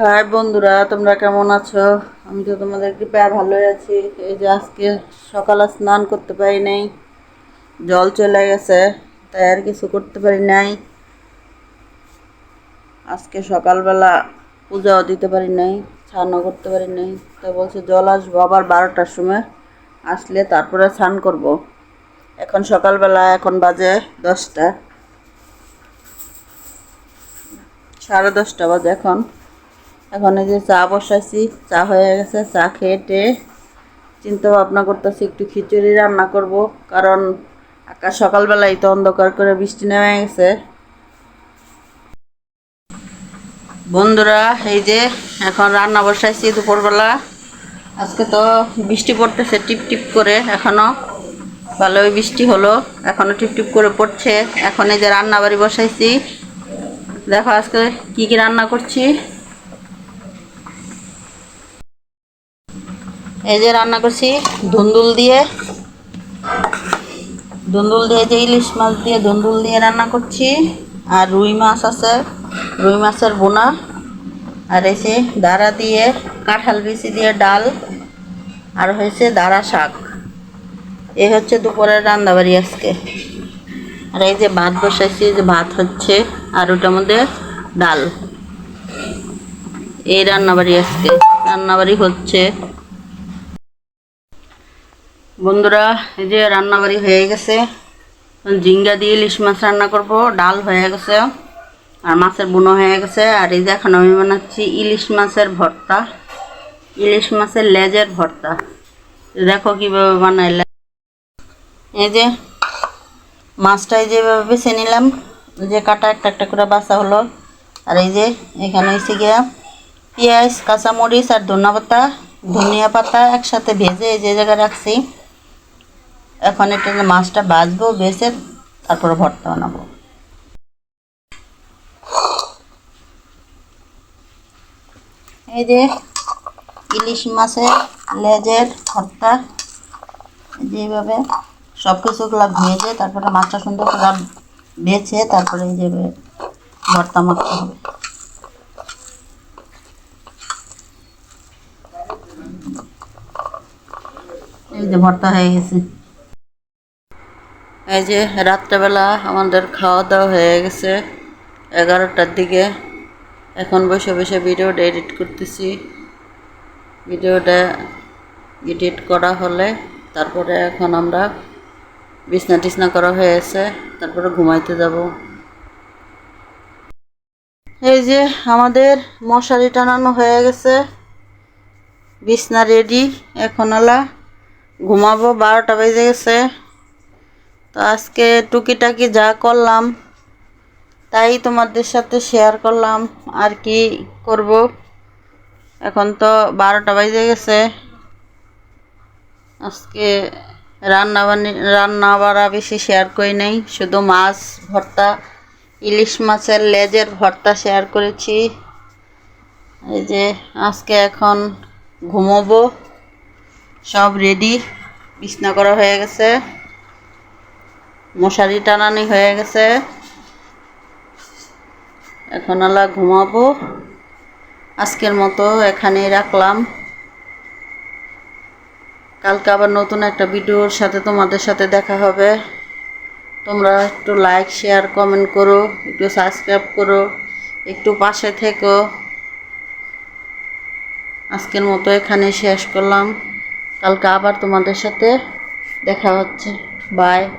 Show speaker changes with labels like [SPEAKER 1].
[SPEAKER 1] High বন্ধুরা, তোমরা কেমন আছো? আমি তো তোমাদের কৃপায় ভালোই আছি। এই যে আজকে সকালে স্নান করতে পারি নাই, জল চলে গেছে, তাই আর কিছু করতে পারি নাই। আজকে সকালবেলা পূজাও দিতে পারি নাই, স্নানও করতে পারি নাই। তাই বলছে জল আসব আবার বারোটার সময়, আসলে তারপরে স্নান করব। এখন সকালবেলা, এখন বাজে দশটা। সাড়ে দশটা বাজে এখন। এখন এই যে চা বসাইছি, চা হয়ে গেছে, চা খেয়ে চিন্তা ভাবনা করতেছি, একটু খিচুড়ি রান্না করব, কারণ আকাশ সকালবেলায় তো অন্ধকার করে বৃষ্টি নেমে গেছে। বন্ধুরা, এই যে এখন রান্না বসাইছি দুপুরবেলা। আজকে তো বৃষ্টি পড়তেছে টিপ টিপ করে এখনও। ভালোই বৃষ্টি হলো, এখনও টিপ টিপ করে পড়ছে। এখন এই যে রান্না বাড়ি বসাইছি। দেখো আজকে কি কি রান্না করছি? এই যে রান্না করছি, ধুন্দুল দিয়ে। ধুন্দুল দিয়ে যে ইলিশ মাছ দিয়ে ধুন্দুল দিয়ে রান্না করছি। আর রুই মাছ আছে, রুই মাছের বোনা। আর এসে দাঁড়া দিয়ে, কাঁঠাল বিচি দিয়ে ডাল। আর হয়েছে দাঁড়া শাক। এ হচ্ছে দুপুরের রান্নাবাড়ি আজকে। আর এই যে ভাত বসাইছি যে ভাত হচ্ছে আর ওটার মধ্যে ডাল। এই রান্নাবাড়ি আজকে। রান্নাবাড়ি হচ্ছে বন্ধুরা, এই যে রান্নাবাড়ি হয়ে গেছে। ঝিঙ্গা দিয়ে ইলিশ মাছ রান্না করব, ডাল হয়ে গেছে, আর মাছের বুনো হয়ে গেছে। আর এই যে এখন আমি বানাচ্ছি ইলিশ মাছের ভর্তা। ইলিশ মাছের লেজের ভর্তা। দেখো কীভাবে বানাইলে। এই যে মাছটাই যেভাবে বেছে নিলাম যে কাটা একটা একটা করে বাছা হলো। আর এই যে এখানে হয়েছে গিয়া পেঁয়াজ, কাঁচামরিচ আর ধনিয়া পাতা ধনিয়া পাতা একসাথে ভেজে এই যে জায়গায় রাখছি। এখন এটা মাছটা ভাজবো বেছে তারপরে ভর্তা বানাবো। এই যে ইলিশ মাছের লেজের ভর্তা যেভাবে সব কিছুগুলো ভেজে তারপরে মাছটা সুন্দর করে বেছে তারপরে এই যে ভর্তা মাখতে হবে। এই যে ভর্তা হয়ে গেছে। এই যে রাত্রেবেলা আমাদের খাওয়া দাওয়া হয়ে গেছে, এগারোটার দিকে। এখন বসে বসে ভিডিওটা এডিট করতেছি। ভিডিওটা এডিট করা হলে তারপরে এখন আমরা বিছনা টিছনা করা হয়েছে তারপরে ঘুমাইতে যাব। এই যে আমাদের মশারি টানানো হয়ে গেছে। বিছনা রেডি এখন আলা ঘুমাবো, বারোটা বেজে গেছে। তো আজকে টুকিটাকি যা করলাম, তাই তোমাদের সাথে শেয়ার করলাম, আর কি করব। এখন তো বারোটা বাজে গেছে। আজকে রান্না বানি রান্না বাড়া বেশি শেয়ার করি নাই, শুধু মাছ ভর্তা, ইলিশ মাছের লেজের ভর্তা শেয়ার করেছি। এই যে আজকে এখন ঘুমোবো, সব রেডি বিছনা করা হয়ে গেছে। মশারি টানানি হয়ে গেছে। এখন আলা ঘুমাবো। আজকের মতো এখানেই রাখলাম। কালকে আবার নতুন একটা ভিডিওর সাথে তোমাদের সাথে দেখা হবে। তোমরা একটু লাইক শেয়ার কমেন্ট করো, একটু সাবস্ক্রাইব করো, একটু পাশে থেকো। আজকের মতো এখানে শেষ করলাম। কালকে আবার তোমাদের সাথে দেখা হচ্ছে। বাই